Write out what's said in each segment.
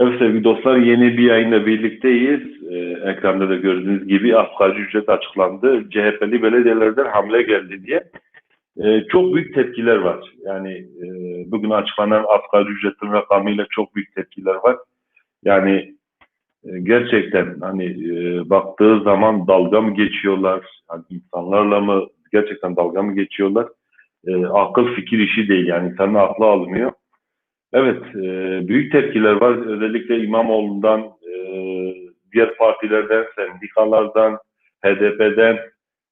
Evet sevgili dostlar yeni bir yayınla birlikteyiz. Ee, ekranda da gördüğünüz gibi asgari ücret açıklandı. CHP'li belediyelerden hamle geldi diye. Ee, çok büyük tepkiler var. Yani e, bugün açıklanan asgari ücretin rakamıyla çok büyük tepkiler var. Yani e, gerçekten hani e, baktığı zaman dalga mı geçiyorlar? Hani insanlarla mı gerçekten dalga mı geçiyorlar? E, akıl fikir işi değil yani insanın aklı almıyor. Evet, e, büyük tepkiler var. Özellikle İmamoğlu'ndan, e, diğer partilerden, sendikalardan, HDP'den.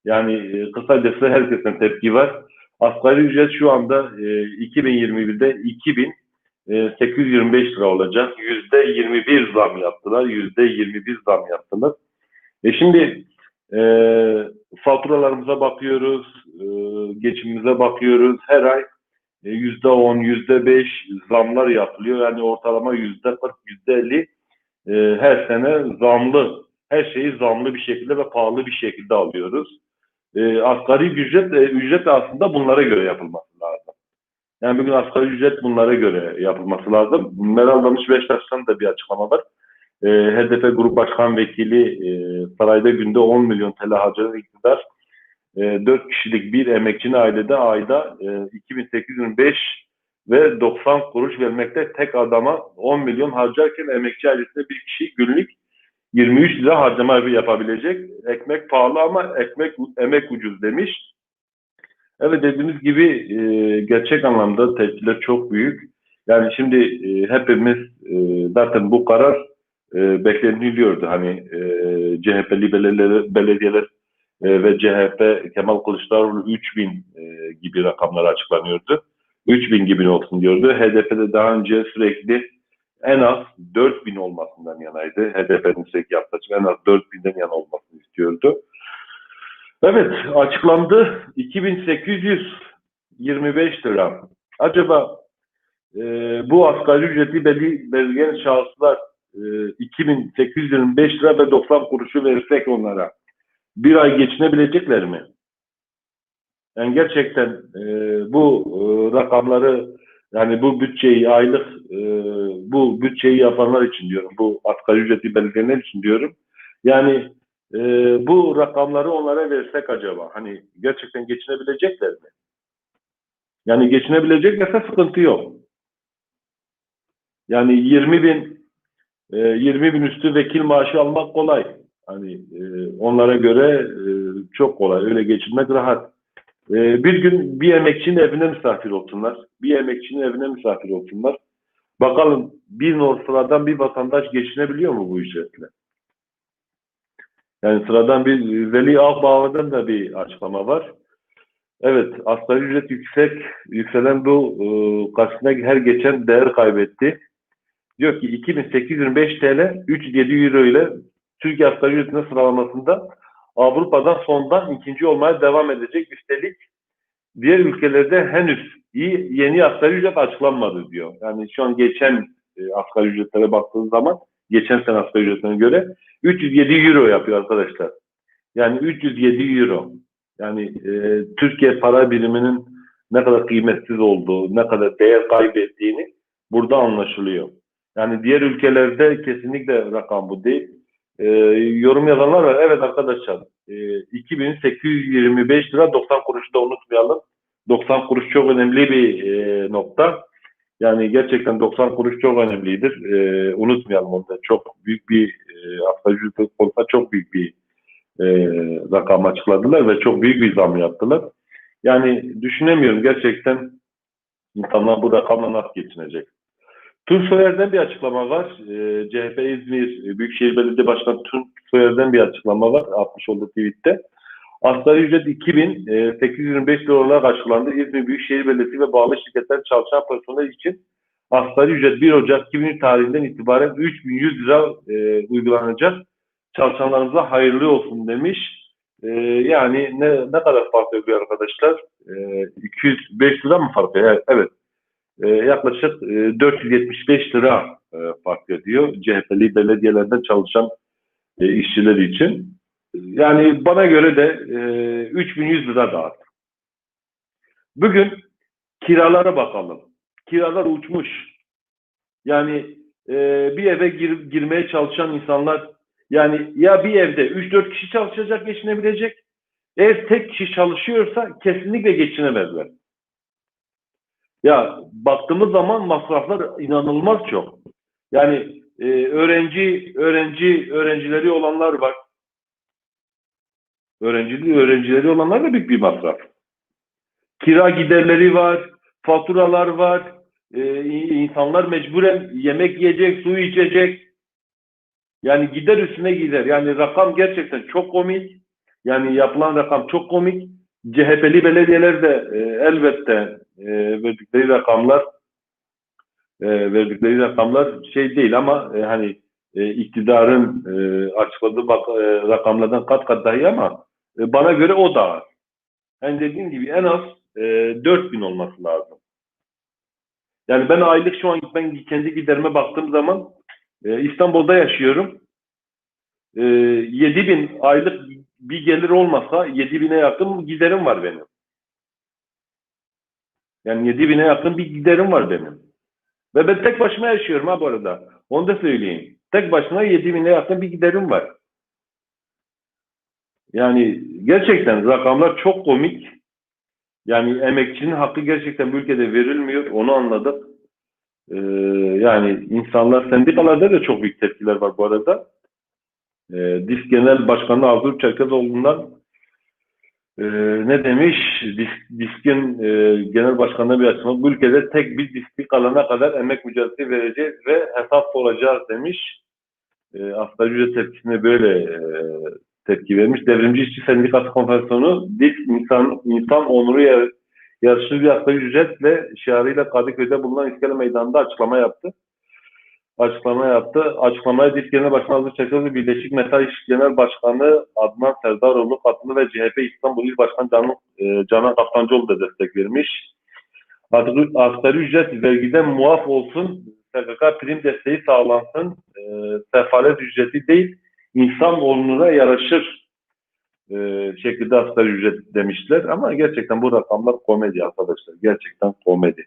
Yani e, kısacası herkesten tepki var. Asgari ücret şu anda e, 2021'de 2825 lira olacak. %21 zam yaptılar. %21 zam yaptılar. E şimdi e, faturalarımıza bakıyoruz, e, geçimimize bakıyoruz. Her ay e, yüzde on, yüzde beş zamlar yapılıyor. Yani ortalama yüzde kırk, yüzde elli e, her sene zamlı, her şeyi zamlı bir şekilde ve pahalı bir şekilde alıyoruz. E, asgari ücret, e, ücret aslında bunlara göre yapılması lazım. Yani bugün asgari ücret bunlara göre yapılması lazım. Meral Danış Beşiktaş'tan da bir açıklama var. E, HDP Grup Başkan Vekili e, sarayda günde 10 milyon TL harcayan iktidar e, 4 kişilik bir emekçinin ailede ayda e, 2805 ve 90 kuruş vermekte tek adama 10 milyon harcarken emekçi ailesinde bir kişi günlük 23 lira harcama yapabilecek. Ekmek pahalı ama ekmek emek ucuz demiş. Evet dediğimiz gibi e, gerçek anlamda tepkiler çok büyük. Yani şimdi e, hepimiz e, zaten bu karar e, bekleniliyordu. Hani e, belediyeler e, ve CHP Kemal Kılıçdaroğlu 3000 e, gibi rakamlar açıklanıyordu. 3000 gibi olsun diyordu. HDP'de daha önce sürekli en az 4000 olmasından yanaydı. HDP'nin sürekli yaklaşık en az 4000'den yana olmasını istiyordu. Evet açıklandı 2825 lira. Acaba e, bu asgari ücreti belli, belirleyen şahıslar e, 2825 lira ve 90 kuruşu verirsek onlara bir ay geçinebilecekler mi? Yani gerçekten e, bu e, rakamları yani bu bütçeyi aylık e, bu bütçeyi yapanlar için diyorum. Bu asgari ücreti belirleyenler için diyorum. Yani e, bu rakamları onlara versek acaba hani gerçekten geçinebilecekler mi? Yani geçinebileceklerse sıkıntı yok. Yani 20 bin e, 20 bin üstü vekil maaşı almak kolay. Hani e, onlara göre e, çok kolay. Öyle geçirmek rahat. E, bir gün bir emekçinin evine misafir olsunlar. Bir emekçinin evine misafir olsunlar. Bakalım bir nor sıradan bir vatandaş geçinebiliyor mu bu ücretle? Yani sıradan bir Veli Akbağ'dan da bir açıklama var. Evet, asgari ücret yüksek, yükselen bu e, karşısına her geçen değer kaybetti. Diyor ki 2825 TL 3700 euro ile Türkiye asgari ücretinin sıralamasında Avrupa'dan sondan ikinci olmaya devam edecek. Üstelik diğer ülkelerde henüz iyi yeni asgari ücret açıklanmadı diyor. Yani şu an geçen e, asgari ücretlere baktığınız zaman geçen sene asgari ücretlerine göre 307 euro yapıyor arkadaşlar. Yani 307 euro. Yani e, Türkiye para biriminin ne kadar kıymetsiz olduğu, ne kadar değer kaybettiğini burada anlaşılıyor. Yani diğer ülkelerde kesinlikle rakam bu değil. E, yorum yazanlar var. Evet arkadaşlar e, 2825 lira 90 kuruşu da unutmayalım. 90 kuruş çok önemli bir e, nokta. Yani gerçekten 90 kuruş çok önemlidir. E, unutmayalım onu da. Çok büyük bir e, asgari konusunda çok büyük bir e, rakam açıkladılar ve çok büyük bir zam yaptılar. Yani düşünemiyorum gerçekten insanlar bu rakamla nasıl geçinecek. Tunç Soyer'den bir açıklama var. E, CHP İzmir Büyükşehir Belediye Başkanı Tunç Soyer'den bir açıklama var. Atmış olduğu tweette. Asgari ücret 2825 lira olarak açıklandı. İzmir Büyükşehir Belediyesi ve bağlı şirketler çalışan personel için asgari ücret 1 Ocak 2000 tarihinden itibaren 3100 lira e, uygulanacak. Çalışanlarımıza hayırlı olsun demiş. E, yani ne, ne kadar fark ediyor arkadaşlar? E, 205 lira mı fark ediyor? Evet e, yaklaşık e, 475 lira e, fark ediyor CHP'li belediyelerden çalışan e, işçiler için. Yani bana göre de e, 3100 lira da Bugün kiralara bakalım. Kiralar uçmuş. Yani e, bir eve gir- girmeye çalışan insanlar yani ya bir evde 3-4 kişi çalışacak geçinebilecek eğer tek kişi çalışıyorsa kesinlikle geçinemezler. Ya baktığımız zaman masraflar inanılmaz çok. Yani e, öğrenci öğrenci öğrencileri olanlar var. Öğrencili öğrencileri olanlar da büyük bir masraf. Kira giderleri var, faturalar var. E, insanlar mecburen yemek yiyecek, su içecek. Yani gider üstüne gider. Yani rakam gerçekten çok komik. Yani yapılan rakam çok komik. CHP'li belediyeler de e, elbette e, verdikleri rakamlar e, verdikleri rakamlar şey değil ama e, hani e, iktidarın e, açıkladığı bak, e, rakamlardan kat kat daha iyi ama e, bana göre o da az. Yani dediğim gibi en az e, 4000 olması lazım. Yani ben aylık şu an ben kendi giderime baktığım zaman e, İstanbul'da yaşıyorum. E, 7000 aylık bir gelir olmasa 7000'e yakın giderim var benim. Yani 7000'e yakın bir giderim var benim. Ve ben tek başıma yaşıyorum ha bu arada. Onu da söyleyeyim. Tek başına 7000'e yakın bir giderim var. Yani gerçekten rakamlar çok komik. Yani emekçinin hakkı gerçekten bu ülkede verilmiyor. Onu anladık. Ee, yani insanlar sendikalarda da çok büyük tepkiler var bu arada. Ee, DİSK Genel Başkanı Artur Çerkezoğlu'ndan e, ne demiş? Disk, DİSK'in e, genel başkanı bir açıklama. Bu ülkede tek bir disklik alana kadar emek mücadelesi vereceğiz ve hesap soracağız demiş. E, asgari ücret tepkisine böyle e, tepki vermiş. Devrimci İşçi Sendikası Konfederasyonu DİSK insan, insan onuru yar, yarışlı bir asgari ücretle şiarıyla Kadıköy'de bulunan İskele Meydanı'nda açıklama yaptı açıklama yaptı. Açıklamaya DİSK Genel Başkanı Azır Çakırlı Birleşik Metal İş Genel Başkanı Adnan Serdaroğlu katıldı ve CHP İstanbul İl Başkanı Canan, e, Canan Kaptancıoğlu da destek vermiş. Asgari ücret vergiden muaf olsun, SGK prim desteği sağlansın, e, sefalet ücreti değil, insan onuruna yaraşır e, şekilde asgari ücret demişler. Ama gerçekten bu rakamlar komedi arkadaşlar. Gerçekten komedi.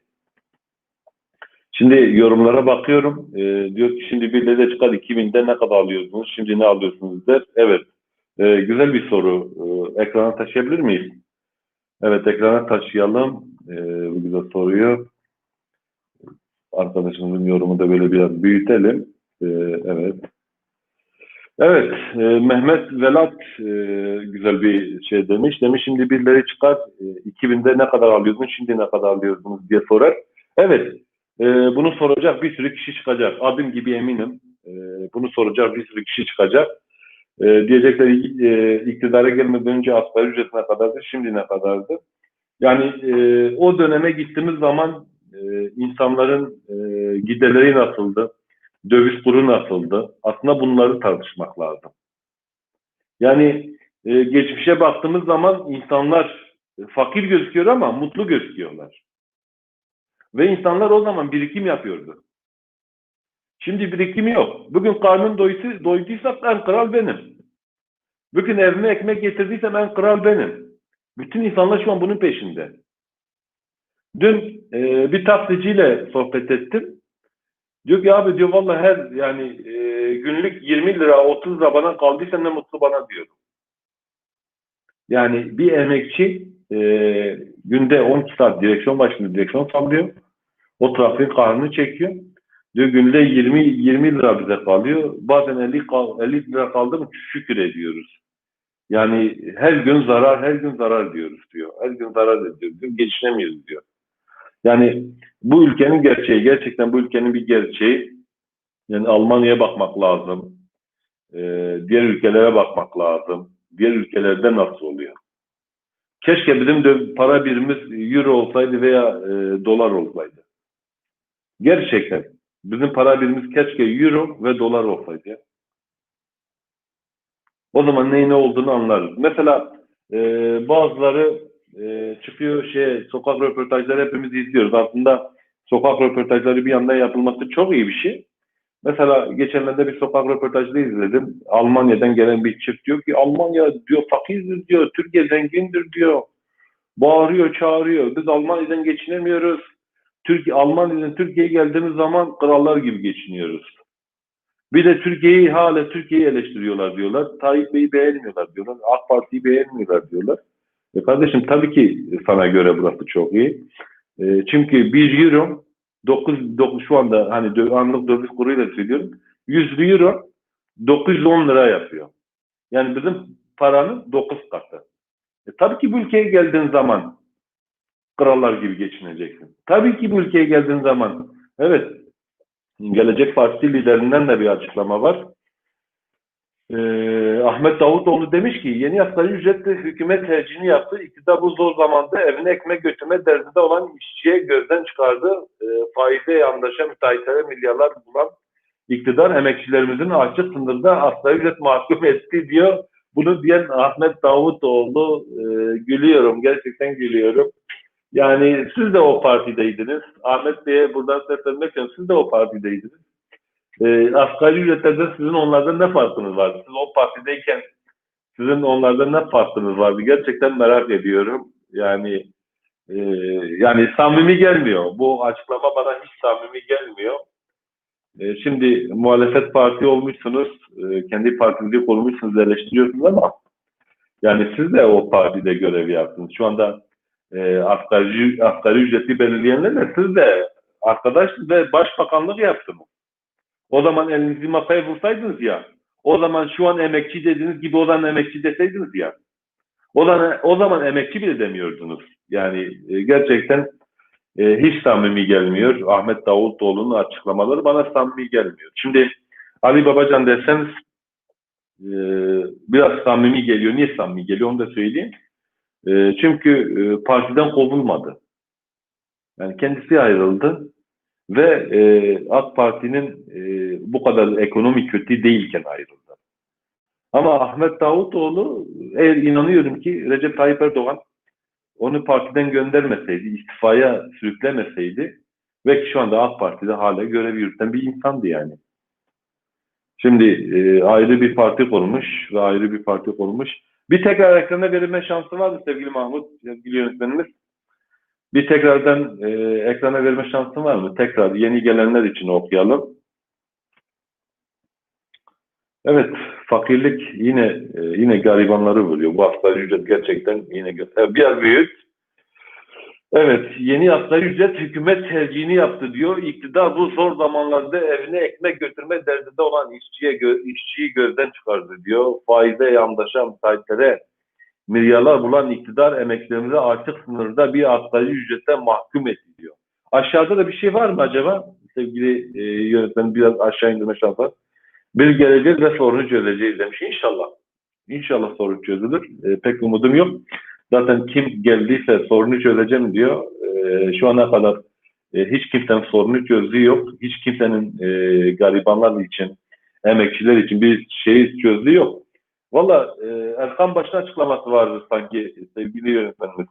Şimdi yorumlara bakıyorum. E, diyor ki şimdi bir de çıkar 2000'de ne kadar alıyorsunuz? Şimdi ne alıyorsunuz der. Evet. E, güzel bir soru. E, ekrana taşıyabilir miyiz? Evet ekrana taşıyalım. E, bu güzel soruyu. Arkadaşımızın yorumu da böyle biraz büyütelim. E, evet. Evet, e, Mehmet Velat e, güzel bir şey demiş. Demiş şimdi birileri çıkar, e, 2000'de ne kadar alıyordun, şimdi ne kadar alıyorsunuz diye sorar. Evet, e, bunu soracak bir sürü kişi çıkacak. Adım gibi eminim. E, bunu soracak bir sürü kişi çıkacak. E, diyecekler e, iktidara gelmeden önce asgari ücret ne kadardı, şimdi ne kadardı? Yani e, o döneme gittiğimiz zaman e, insanların e, giderleri nasıldı? Döviz kuru nasıldı? Aslında bunları tartışmak lazım. Yani e, geçmişe baktığımız zaman insanlar fakir gözüküyor ama mutlu gözüküyorlar. Ve insanlar o zaman birikim yapıyordu. Şimdi birikimi yok. Bugün karnım doydu, doyduysa en kral benim. Bugün evime ekmek getirdiysem en kral benim. Bütün insanlar şu an bunun peşinde. Dün e, bir taksiciyle sohbet ettim. Diyor ki abi diyor vallahi her yani e, günlük 20 lira 30 lira bana kaldıysa ne mutlu bana diyor. Yani bir emekçi e, günde 12 saat direksiyon başında direksiyon sallıyor. O trafiğin kahrını çekiyor. Diyor günde 20 20 lira bize kalıyor. Bazen 50 50 lira kaldı mı şükür ediyoruz. Yani her gün zarar, her gün zarar diyoruz diyor. Her gün zarar ediyoruz diyor. Geçinemiyoruz diyor. Yani bu ülkenin gerçeği, gerçekten bu ülkenin bir gerçeği. Yani Almanya'ya bakmak lazım. Ee, diğer ülkelere bakmak lazım. Diğer ülkelerde nasıl oluyor? Keşke bizim de para birimiz euro olsaydı veya e, dolar olsaydı. Gerçekten. Bizim para birimimiz keşke euro ve dolar olsaydı. O zaman neyin ne olduğunu anlarız. Mesela e, bazıları e, çıkıyor şey sokak röportajları hepimiz izliyoruz. Aslında sokak röportajları bir yandan yapılması çok iyi bir şey. Mesela geçenlerde bir sokak röportajını izledim. Almanya'dan gelen bir çift diyor ki Almanya diyor fakirdir diyor, Türkiye zengindir diyor. Bağırıyor, çağırıyor. Biz Almanya'dan geçinemiyoruz. Türkiye Almanya'dan Türkiye'ye geldiğimiz zaman krallar gibi geçiniyoruz. Bir de Türkiye'yi hala Türkiye'yi eleştiriyorlar diyorlar. Tayyip Bey'i beğenmiyorlar diyorlar. AK Parti'yi beğenmiyorlar diyorlar. E kardeşim tabii ki sana göre burası çok iyi. E, çünkü 1 euro 9, 9 şu anda hani anlık döviz kuruyla söylüyorum. 100 euro 910 lira yapıyor. Yani bizim paranın 9 katı. E, tabii ki bu ülkeye geldiğin zaman krallar gibi geçineceksin. Tabii ki bu ülkeye geldiğin zaman evet Gelecek Partisi liderinden de bir açıklama var. Ee, Ahmet Davutoğlu demiş ki yeni asgari ücretle hükümet tercihini yaptı. İktidar bu zor zamanda evine ekmek götürme derdinde olan işçiye gözden çıkardı. Ee, faize yandaşa müteahhitlere milyarlar bulan iktidar emekçilerimizin açık sınırda asgari ücret mahkum etti diyor. Bunu diyen Ahmet Davutoğlu e, gülüyorum. Gerçekten gülüyorum. Yani siz de o partideydiniz. Ahmet Bey'e buradan seslenmek istiyorum. Siz de o partideydiniz. E, asgari ücretlerde sizin onlardan ne farkınız vardı? Siz o partideyken sizin onlardan ne farkınız vardı? Gerçekten merak ediyorum. Yani e, yani samimi gelmiyor. Bu açıklama bana hiç samimi gelmiyor. E, şimdi muhalefet parti olmuşsunuz, e, kendi partinizi kurmuşsunuz, eleştiriyorsunuz ama yani siz de o partide görev yaptınız. Şu anda e, asgari, asgari ücreti belirleyenlerle siz de arkadaş ve başbakanlık yaptınız. O zaman elinizi masaya vursaydınız ya, o zaman şu an emekçi dediğiniz gibi o zaman emekçi deseydiniz ya, o zaman, o zaman emekçi bile demiyordunuz. Yani e, gerçekten e, hiç samimi gelmiyor. Ahmet Davutoğlu'nun açıklamaları bana samimi gelmiyor. Şimdi Ali Babacan derseniz e, biraz samimi geliyor. Niye samimi geliyor onu da söyleyeyim. E, çünkü e, partiden kovulmadı. Yani kendisi ayrıldı ve e, AK Parti'nin e, bu kadar ekonomi kötü değilken ayrıldı. Ama Ahmet Davutoğlu eğer inanıyorum ki Recep Tayyip Erdoğan onu partiden göndermeseydi, istifaya sürüklemeseydi ve şu anda AK Parti'de hala görev yürüten bir insandı yani. Şimdi e, ayrı bir parti kurmuş ve ayrı bir parti kurmuş. Bir tekrar ekrana verilme şansı var mı sevgili Mahmut, sevgili yönetmenimiz? Bir tekrardan e, ekrana verme şansı var mı? Tekrar yeni gelenler için okuyalım. Evet, fakirlik yine e, yine garibanları vuruyor. Bu asgari ücret gerçekten yine biraz büyük. Evet, yeni asgari ücret hükümet tercihini yaptı diyor. İktidar bu zor zamanlarda evine ekmek götürme derdinde olan işçiye gö işçiyi gözden çıkardı diyor. Faize yandaşan müteahhitlere milyarlar bulan iktidar emeklerimize açık sınırda bir asgari ücrete mahkum etti diyor. Aşağıda da bir şey var mı acaba? Sevgili e, yönetmenim biraz aşağı indirme şansı. Bir geleceğiz ve sorunu çözeceğiz demiş. İnşallah. İnşallah sorun çözülür. E, pek umudum yok. Zaten kim geldiyse sorunu çözeceğim diyor. E, şu ana kadar e, hiç kimsenin sorunu çözdüğü yok. Hiç kimsenin e, garibanlar için, emekçiler için bir şeyi çözdüğü yok. Valla e, Erkan Baş'ın açıklaması vardı sanki sevgili yönetmenimiz.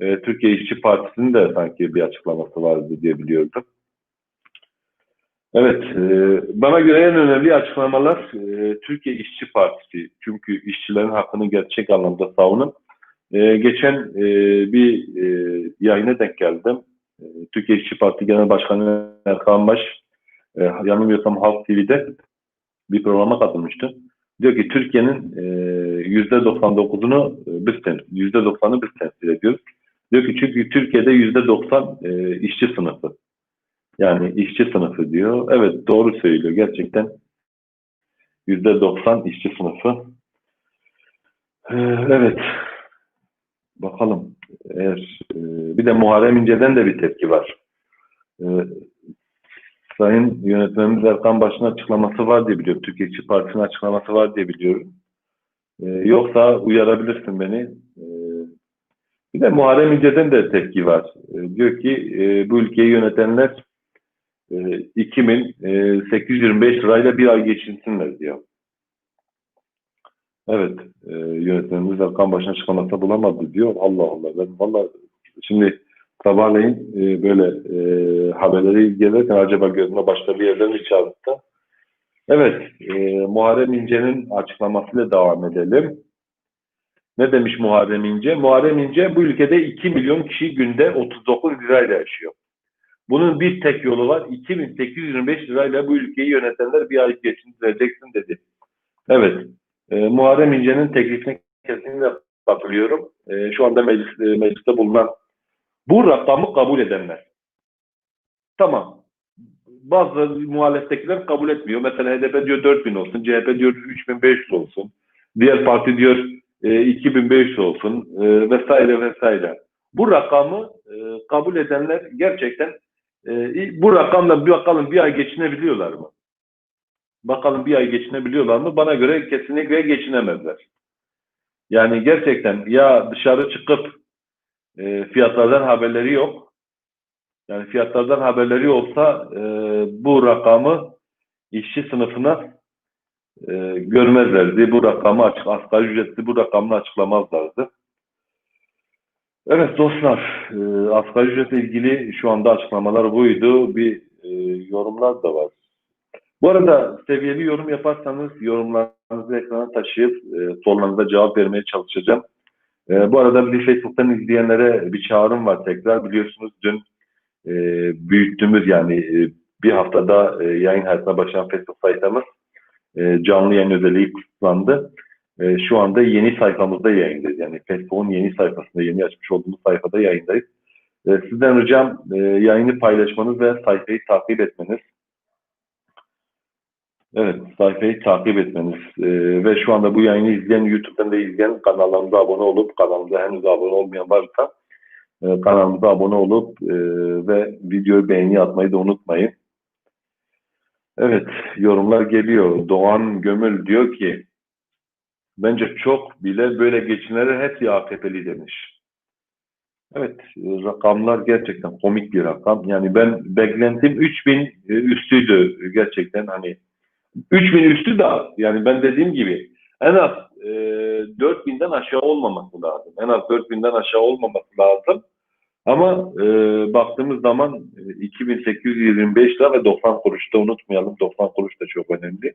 E, Türkiye İşçi Partisi'nin de sanki bir açıklaması vardı diye biliyordum. Evet, e, bana göre en önemli açıklamalar e, Türkiye İşçi Partisi. Çünkü işçilerin hakkını gerçek anlamda savunup e, geçen e, bir e, yayına denk geldim. E, Türkiye İşçi Partisi Genel Başkanı Erkan Baş, e, yanılmıyorsam Halk TV'de bir programa katılmıştı. Diyor ki Türkiye'nin yüzde 99'unu biz yüzde 90'ı biz temsil ediyoruz. Diyor ki çünkü Türkiye'de yüzde 90 işçi sınıfı. Yani işçi sınıfı diyor. Evet doğru söylüyor. Gerçekten yüzde 90 işçi sınıfı. Evet. Bakalım. Eğer bir de Muharrem İnce'den de bir tepki var. Sayın yönetmenimiz Erkan Baş'ın açıklaması var diye biliyorum. Türkiye İşçi Partisi'nin açıklaması var diye biliyorum. Ee, yoksa uyarabilirsin beni. Ee, bir de Muharrem İnce'den de tepki var. Ee, diyor ki e, bu ülkeyi yönetenler e, 2825 lirayla bir ay geçinsinler diyor. Evet, e, yönetmenimiz Erkan Baş'ın açıklaması bulamadı diyor. Allah Allah. Ben valla şimdi sabahleyin e, böyle e, haberleri gelirken acaba gözüme başka bir yerden mi çarptı? Evet, e, Muharrem İnce'nin açıklamasıyla devam edelim. Ne demiş Muharrem İnce? Muharrem İnce bu ülkede 2 milyon kişi günde 39 lirayla yaşıyor. Bunun bir tek yolu var. 2825 lirayla bu ülkeyi yönetenler bir ay geçindireceksin dedi. Evet. E, Muharrem İnce'nin teklifine kesinlikle katılıyorum. E, şu anda meclis, e, mecliste bulunan bu rakamı kabul edenler. Tamam. Bazı muhalefettekiler kabul etmiyor. Mesela HDP diyor 4000 olsun, CHP diyor 3500 olsun. Diğer parti diyor e, 2500 olsun e, vesaire vesaire. Bu rakamı e, kabul edenler gerçekten e, bu rakamla bir bakalım bir ay geçinebiliyorlar mı? Bakalım bir ay geçinebiliyorlar mı? Bana göre kesinlikle geçinemezler. Yani gerçekten ya dışarı çıkıp e, fiyatlardan haberleri yok. Yani fiyatlardan haberleri olsa e, bu rakamı işçi sınıfına e, görmezlerdi. Bu rakamı açık, asgari ücretli bu rakamını açıklamazlardı. Evet dostlar, e, asgari ücretle ilgili şu anda açıklamalar buydu. Bir e, yorumlar da var. Bu arada seviyeli yorum yaparsanız yorumlarınızı ekrana taşıyıp e, sorularınıza cevap vermeye çalışacağım. E, bu arada bir Facebook'tan izleyenlere bir çağrım var tekrar. Biliyorsunuz dün e, büyüttüğümüz yani e, bir haftada e, yayın hayatına başlayan Facebook sayfamız e, canlı yayın özelliği kısıtlandı. E, şu anda yeni sayfamızda yayındayız. Yani Facebook'un yeni sayfasında, yeni açmış olduğumuz sayfada yayındayız. E, sizden ricam e, yayını paylaşmanız ve sayfayı takip etmeniz. Evet, sayfayı takip etmeniz e, ve şu anda bu yayını izleyen, YouTube'dan da izleyen kanallarımıza abone olup, kanalımıza henüz abone olmayan varsa e, kanalımıza abone olup e, ve videoyu beğeni atmayı da unutmayın. Evet, yorumlar geliyor. Doğan Gömül diyor ki, bence çok bile böyle geçinenler hepsi AKP'li demiş. Evet, rakamlar gerçekten komik bir rakam. Yani ben beklentim 3000 üstüydü gerçekten hani 3000 üstü de yani ben dediğim gibi en az e, 4000'den aşağı olmaması lazım. En az 4000'den aşağı olmaması lazım. Ama e, baktığımız zaman e, 2825 lira ve 90 kuruş da unutmayalım. 90 kuruş da çok önemli.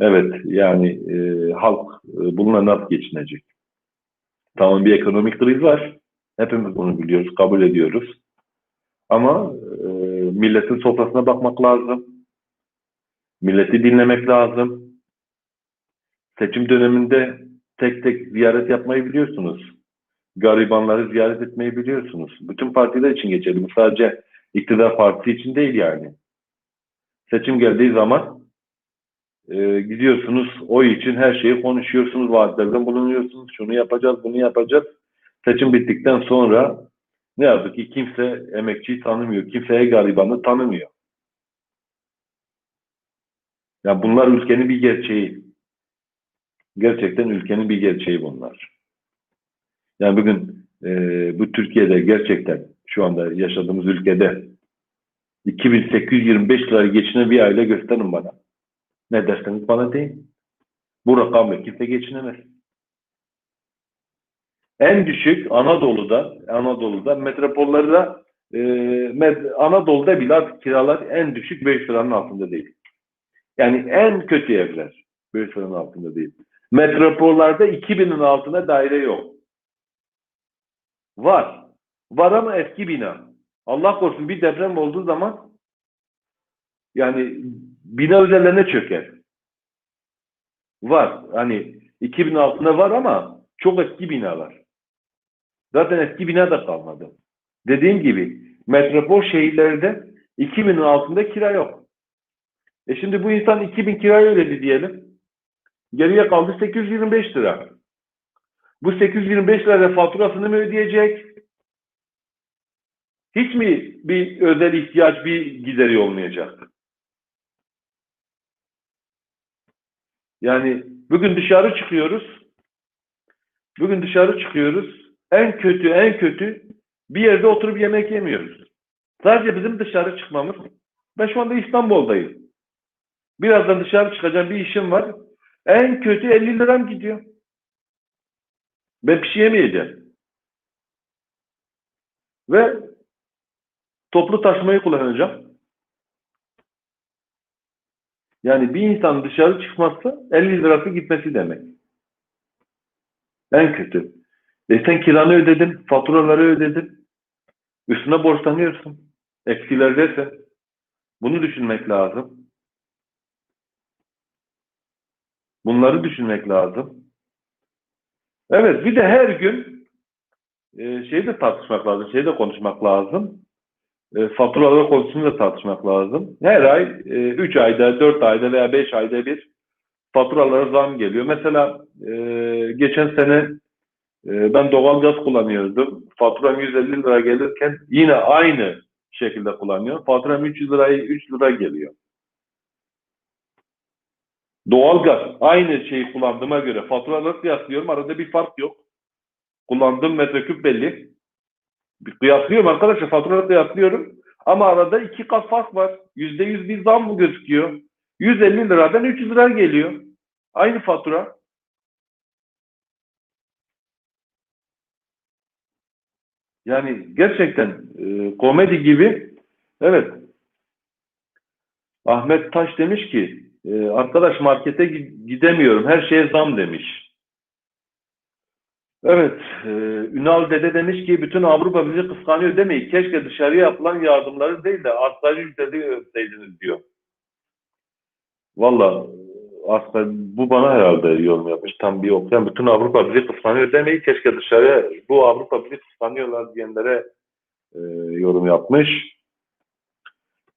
Evet yani e, halk e, bununla nasıl geçinecek? Tamam bir ekonomik kriz var. Hepimiz bunu biliyoruz, kabul ediyoruz. Ama e, milletin sofrasına bakmak lazım. Milleti dinlemek lazım. Seçim döneminde tek tek ziyaret yapmayı biliyorsunuz. Garibanları ziyaret etmeyi biliyorsunuz. Bütün partiler için geçerli. Bu sadece iktidar partisi için değil yani. Seçim geldiği zaman e, gidiyorsunuz oy için her şeyi konuşuyorsunuz. Vaatlerden bulunuyorsunuz. Şunu yapacağız, bunu yapacağız. Seçim bittikten sonra ne yazık ki kimse emekçiyi tanımıyor. Kimseye garibanı tanımıyor. Ya bunlar ülkenin bir gerçeği. Gerçekten ülkenin bir gerçeği bunlar. Yani bugün e, bu Türkiye'de gerçekten şu anda yaşadığımız ülkede 2825 lira geçinen bir aile gösterin bana. Ne derseniz bana deyin. Bu rakamla kimse geçinemez. En düşük Anadolu'da, Anadolu'da, metropollerde, e, Anadolu'da bile kiralar en düşük 5 liranın altında değil. Yani en kötü evler 5 liranın altında değil. Metropollerde 2000'in altına daire yok. Var. Var ama eski bina. Allah korusun bir deprem olduğu zaman yani bina üzerlerine çöker. Var. Hani 2000 altına var ama çok eski binalar. Zaten eski bina da kalmadı. Dediğim gibi metropol şehirlerde 2000'in altında kira yok. E şimdi bu insan 2000 kirayı ödedi diyelim. Geriye kaldı 825 lira. Bu 825 lira faturasını mı ödeyecek? Hiç mi bir özel ihtiyaç, bir gideri olmayacak? Yani bugün dışarı çıkıyoruz. Bugün dışarı çıkıyoruz. En kötü, en kötü bir yerde oturup yemek yemiyoruz. Sadece bizim dışarı çıkmamız. Ben şu anda İstanbul'dayım. Birazdan dışarı çıkacağım bir işim var. En kötü 50 liram gidiyor. Ben bir şey yemeyeceğim. Ve toplu taşımayı kullanacağım. Yani bir insan dışarı çıkmazsa 50 lirası gitmesi demek. En kötü. E sen kiranı ödedin, faturaları ödedin. Üstüne borçlanıyorsun. Eksilerdesin. Bunu düşünmek lazım. Bunları düşünmek lazım. Evet, bir de her gün e, şeyi de tartışmak lazım, şeyi de konuşmak lazım. E, faturalar konusunu da tartışmak lazım. Her ay, 3 ayda, 4 ayda veya 5 ayda bir faturalara zam geliyor. Mesela e, geçen sene e, ben doğalgaz kullanıyordum. Faturam 150 lira gelirken yine aynı şekilde kullanıyorum. Faturam 300 liraya 3 lira geliyor. Doğalgaz aynı şeyi kullandığıma göre faturaları kıyaslıyorum. Arada bir fark yok. Kullandığım metreküp belli. Bir kıyaslıyorum arkadaşlar. Faturaları kıyaslıyorum. Ama arada iki kat fark var. Yüzde yüz bir zam mı gözüküyor? 150 liradan 300 lira geliyor. Aynı fatura. Yani gerçekten e, komedi gibi evet Ahmet Taş demiş ki e, arkadaş markete gidemiyorum her şeye zam demiş. Evet e, Ünal Dede demiş ki bütün Avrupa bizi kıskanıyor demeyin. Keşke dışarıya yapılan yardımları değil de asgari ücreti ödeseydiniz diyor. Valla aslında bu bana herhalde yorum yapmış. Tam bir okuyan bütün Avrupa bizi kıskanıyor demeyi keşke dışarıya bu Avrupa bizi kıskanıyorlar diyenlere e, yorum yapmış.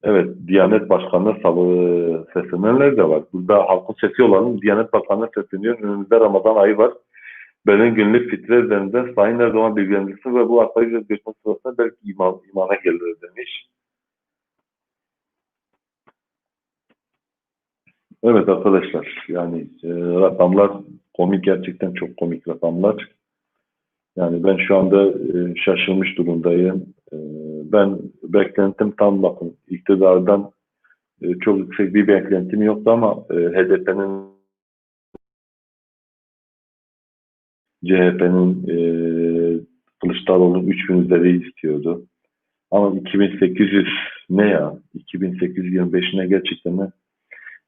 Evet, Diyanet Başkanı salı seslenenler de var. Burada halkın sesi olan Diyanet Başkanı sesleniyor. Önümüzde Ramazan ayı var. Benim günlük fitre üzerinde Sayın Erdoğan bilgilendirsin ve bu asgari ücret geçme sırasında belki iman, imana gelir demiş. Evet arkadaşlar yani e, rakamlar komik gerçekten çok komik rakamlar. Yani ben şu anda e, şaşırmış durumdayım. E, ben beklentim tam bakın iktidardan e, çok yüksek bir beklentim yoktu ama e, HDP'nin CHP'nin e, Kılıçdaroğlu'nun 3000 üzeri istiyordu. Ama 2800 ne ya? 2825 ne gerçekten ne?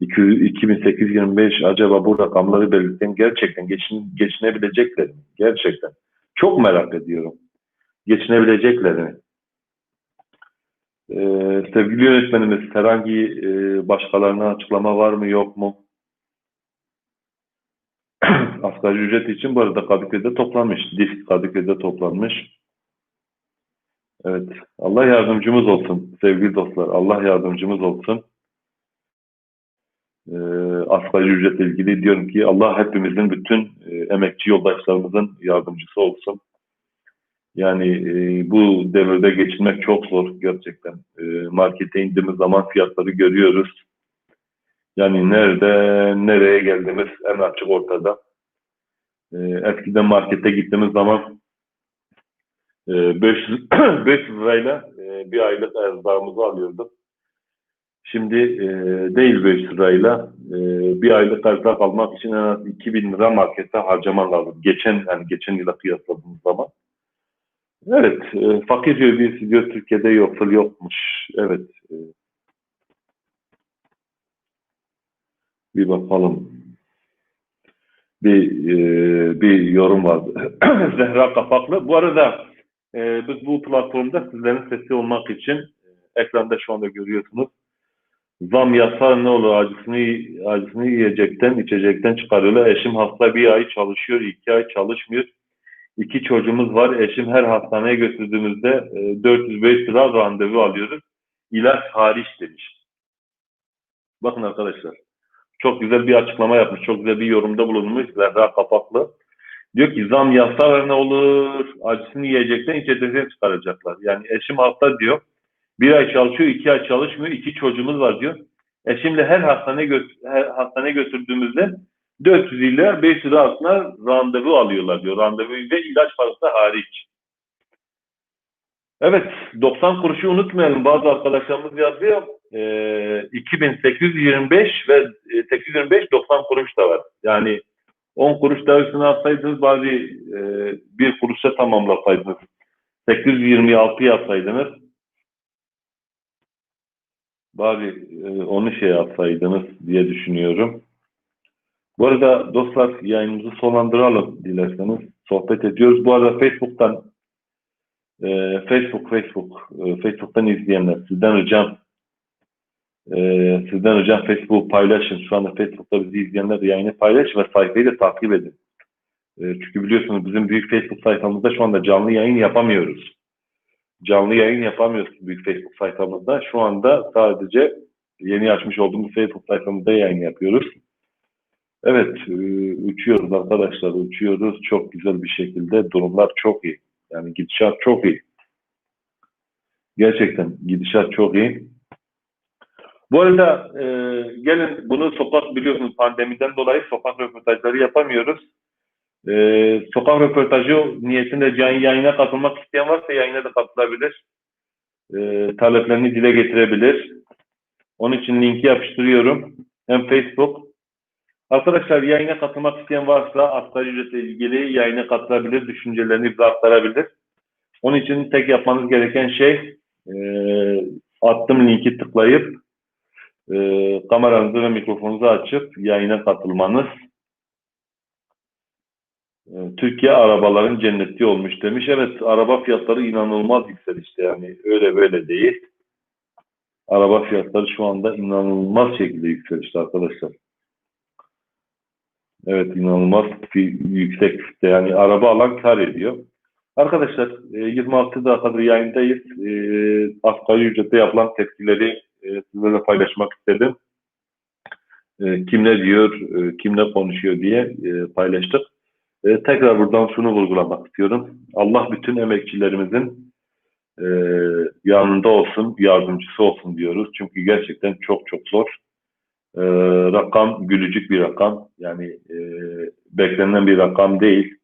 2825 acaba bu rakamları belirten gerçekten geçin, geçinebilecekler mi? Gerçekten. Çok merak ediyorum. Geçinebilecekler mi? Ee, sevgili yönetmenimiz herhangi e, başkalarına açıklama var mı yok mu? Asgari ücret için bu arada Kadıköy'de toplanmış. DİSK Kadıköy'de toplanmış. Evet. Allah yardımcımız olsun sevgili dostlar. Allah yardımcımız olsun e, asgari ücretle ilgili diyorum ki Allah hepimizin bütün e, emekçi yoldaşlarımızın yardımcısı olsun. Yani e, bu devirde geçinmek çok zor gerçekten. E, markete indiğimiz zaman fiyatları görüyoruz. Yani nerede, nereye geldiğimiz en açık ortada. E, eskiden markete gittiğimiz zaman e, 500, 500 lirayla e, bir aylık erzağımızı alıyorduk. Şimdi e, değil 5 lirayla e, bir aylık erzak almak için en az 2000 lira markette harcaman lazım. Geçen yani geçen yıla kıyasladığımız zaman. Evet, e, fakir diyor birisi diyor Türkiye'de yoksul yokmuş. Evet. E, bir bakalım. Bir e, bir yorum var. Zehra Kapaklı. Bu arada e, biz bu platformda sizlerin sesi olmak için e, ekranda şu anda görüyorsunuz Zam yasa ne olur acısını, acısını yiyecekten, içecekten çıkarıyorlar. Eşim hasta bir ay çalışıyor, iki ay çalışmıyor. İki çocuğumuz var. Eşim her hastaneye götürdüğümüzde e, 405 lira randevu alıyoruz. İlaç hariç demiş. Bakın arkadaşlar. Çok güzel bir açıklama yapmış. Çok güzel bir yorumda bulunmuş. Zehra Kapaklı. Diyor ki zam yasa ne olur acısını yiyecekten içecekten çıkaracaklar. Yani eşim hasta diyor. Bir ay çalışıyor, iki ay çalışmıyor. iki çocuğumuz var diyor. E şimdi her hastane gö her hastaneye götürdüğümüzde 400 ile 500 lira arasında randevu alıyorlar diyor. Randevu ve ilaç parası hariç. Evet, 90 kuruşu unutmayalım. Bazı arkadaşlarımız yazıyor. E, 2825 ve 825 90 kuruş da var. Yani 10 kuruş daha üstüne atsaydınız bazı e, bir kuruşa tamamlasaydınız. 826 yapsaydınız bari e, onu şey yapsaydınız diye düşünüyorum. Bu arada dostlar yayınımızı sonlandıralım dilerseniz. Sohbet ediyoruz. Bu arada Facebook'tan Ee, Facebook, Facebook, e, Facebook'tan izleyenler, sizden ricam, e, sizden ricam Facebook paylaşın. Şu anda Facebook'ta bizi izleyenler yayını paylaşın ve sayfayı da takip edin. E, çünkü biliyorsunuz bizim büyük Facebook sayfamızda şu anda canlı yayın yapamıyoruz. Canlı yayın yapamıyoruz büyük Facebook sayfamızda. Şu anda sadece yeni açmış olduğumuz Facebook sayfamızda yayın yapıyoruz. Evet, e, uçuyoruz arkadaşlar, uçuyoruz. Çok güzel bir şekilde. Durumlar çok iyi. Yani gidişat çok iyi. Gerçekten gidişat çok iyi. Bu arada e, gelin bunu sokak biliyorsunuz pandemiden dolayı sokak röportajları yapamıyoruz. E, sokak röportajı niyetinde canlı yayına katılmak isteyen varsa yayına da katılabilir. E, taleplerini dile getirebilir. Onun için linki yapıştırıyorum. Hem Facebook Arkadaşlar yayına katılmak isteyen varsa asgari ücretle ilgili yayına katılabilir, düşüncelerini bize aktarabilir. Onun için tek yapmanız gereken şey e, attım linki tıklayıp e, kameranızı ve mikrofonunuzu açıp yayına katılmanız. E, Türkiye arabaların cenneti olmuş demiş. Evet araba fiyatları inanılmaz yükselişte yani öyle böyle değil. Araba fiyatları şu anda inanılmaz şekilde yükselişte arkadaşlar. Evet inanılmaz bir yüksek yani araba alan kar ediyor. Arkadaşlar e, 26 dakikadır yayındayız. E, asgari ücrette yapılan tepkileri e, sizlerle paylaşmak istedim. E, kim ne diyor, e, kim ne konuşuyor diye e, paylaştık. E, tekrar buradan şunu vurgulamak istiyorum. Allah bütün emekçilerimizin e, yanında olsun, yardımcısı olsun diyoruz. Çünkü gerçekten çok çok zor. E, rakam gülücük bir rakam. Yani e, beklenen bir rakam değil.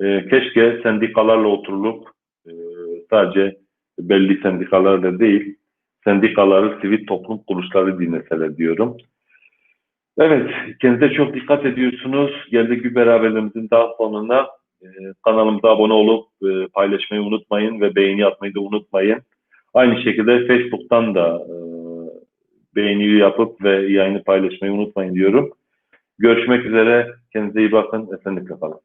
E, keşke sendikalarla oturulup e, sadece belli sendikalarla değil, sendikaları, sivil toplum kuruluşları dinleseler diyorum. Evet, kendinize çok dikkat ediyorsunuz. Geldik bir beraberliğimizin daha sonuna. E, kanalımıza abone olup e, paylaşmayı unutmayın ve beğeni atmayı da unutmayın. Aynı şekilde Facebook'tan da e, beğeni yapıp ve yayını paylaşmayı unutmayın diyorum. Görüşmek üzere. Kendinize iyi bakın. Esenlikle kalın.